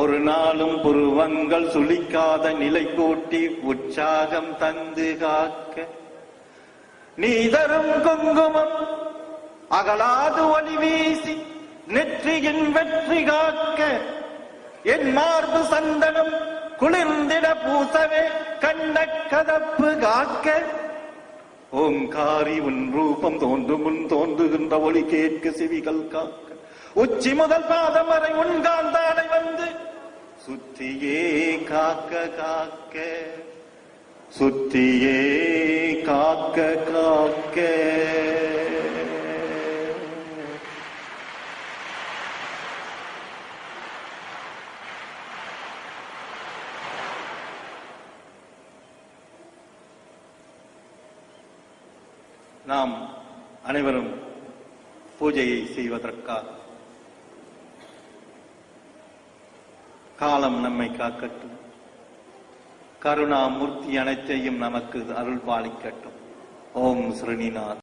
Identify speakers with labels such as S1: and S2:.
S1: ஒரு நாளும் புருவங்கள் சுளிக்காத நிலை கூட்டி உற்சாகம் தந்து காக்க. நீ தரும் குங்குமம் அகலாது ஒளி வீசி நெற்றியின் வெற்றி காக்க. என் மார்பு சந்தனம் குளிர்ந்திட பூசவே கண்ட கதப்பு காக்க. ஓங்காரி உன் ரூபம் தோன்றும் முன் தோன்றுகின்ற ஒளி கேட்க செவிகள் காக்க. உச்சி முதல் பாதம் வரை உன் காந்தாடை வந்து சுத்தியே காக்க காக்க சுத்தியே காக்க காக்க. நாம் அனைவரும் பூஜையை செய்வதற்காக காலம் நம்மை காக்கட்டும். கருணாமூர்த்தி அனைத்தையும் நமக்கு அருள் பாலிக்கட்டும் ஓம் ஸ்ரீனிநாத்